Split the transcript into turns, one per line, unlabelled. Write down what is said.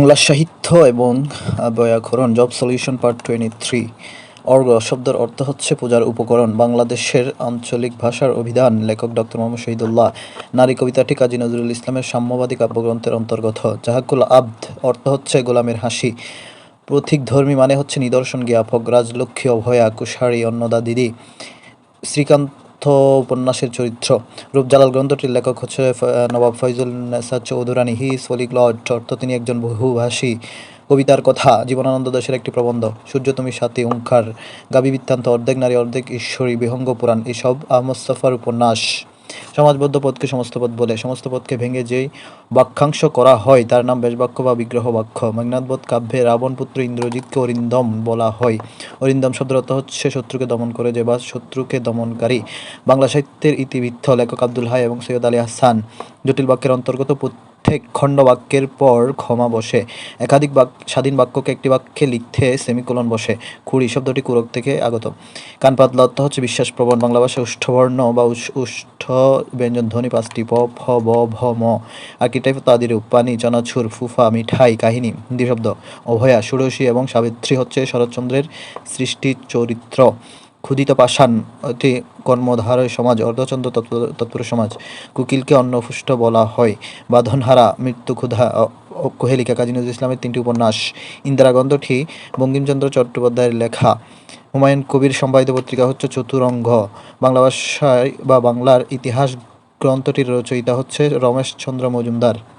বাংলা সাহিত্য এবং ব্যাকরণ job solution part twenty three অর্গ শব্দের অর্থ হচ্ছে পূজার উপকরণ বাংলাদেশের আঞ্চলিক ভাষার অভিধান লেখক ডক্টর মোহাম্মদ শহীদুল্লাহ নারী কবিতাটি কাজী নজরুল ইসলামের সাম্যবাদী কাব্যগ্রন্থের অন্তর্গত জাহাকুল আব্দ অর্থ হচ্ছে গোলামের হাসি প্রথিক ধর্মী মানে হচ্ছে নিদর্শন জ্ঞাপক রাজলক্ষ্মী অভয়া কুশারী অন্নদা দিদি শ্রীকান্ত তথ্য উপন্যাসের চরিত্র রূপজালাল গ্রন্থটির লেখক হচ্ছে Nawab Faizun Nesa Chowdhurani he is polyglot অর্থ তিনি একজন বহুভাষী কবিতার কথা জীবনানন্দ দাসের একটি প্রবন্ধ সূর্য তুমি সাথী ওঙ্কার গাবি বৃত্তান্ত অর্ধেক নারী অর্ধেক ঈশ্বরী বিহঙ্গ পুরাণ এসব আহমদ সফার উপন্যাস সমাজবদ্ধ পদকে সমস্ত পদ বলে সমস্ত পদকে ভেঙে যেই বাক্যাংশ করা হয় তার নাম বেশবাক্য বা বিগ্রহ বাক্য মেঘনাথবোধ কাব্যে রাবণ পুত্র ইন্দ্রজিৎকে অরিন্দম বলা হয় অরিন্দম শব্দরত হচ্ছে শত্রুকে দমন করে যে বা শত্রুকে দমনকারী বাংলা সাহিত্যের ইতিবৃত্ত লেখক আব্দুল হাই এবং সৈয়দ আলী হাসান জটিল বাক্যের অন্তর্গত প্রত্যেক খণ্ডবাক্যের পর ক্ষমা বসে একাধিক বাক স্বাধীন বাক্যকে একটি বাক্যে লিখতে সেমিকোলন বসে খুঁড়ি শব্দটি কুরক থেকে আগত কানপাত লত্ত অর্থ হচ্ছে বিশ্বাসপ্রবণ বাংলা ভাষায় উষ্ঠবর্ণ বা উষ্ঠ ব্যঞ্জনধ্বনি পাঁচটি প ফ ব ভ ম আকিটাই তাদিরূপ পানি চনাছুর ফুফা মিঠাই কাহিনী হিন্দি শব্দ অভয়া সুরসী এবং সাবিত্রী হচ্ছে শরৎচন্দ্রের সৃষ্টি চরিত্র ক্ষুদিত পাষাণ অতি কর্মধার সমাজ অর্ধচন্দ্র তৎপর সমাজ কুকিলকে অন্নপুষ্ট বলা হয় বাঁধনহারা মৃত্যু ক্ষুধা কোহেলিকা কাজী নজরুল ইসলামের তিনটি উপন্যাস ইন্দিরা গন্ধটি বঙ্কিমচন্দ্র চট্টোপাধ্যায়ের লেখা হুমায়ুন কবির সম্পাদিত পত্রিকা হচ্ছে চতুরঙ্গ বাংলা ভাষায় বা বাংলার ইতিহাস গ্রন্থটির রচয়িতা হচ্ছে রমেশচন্দ্র মজুমদার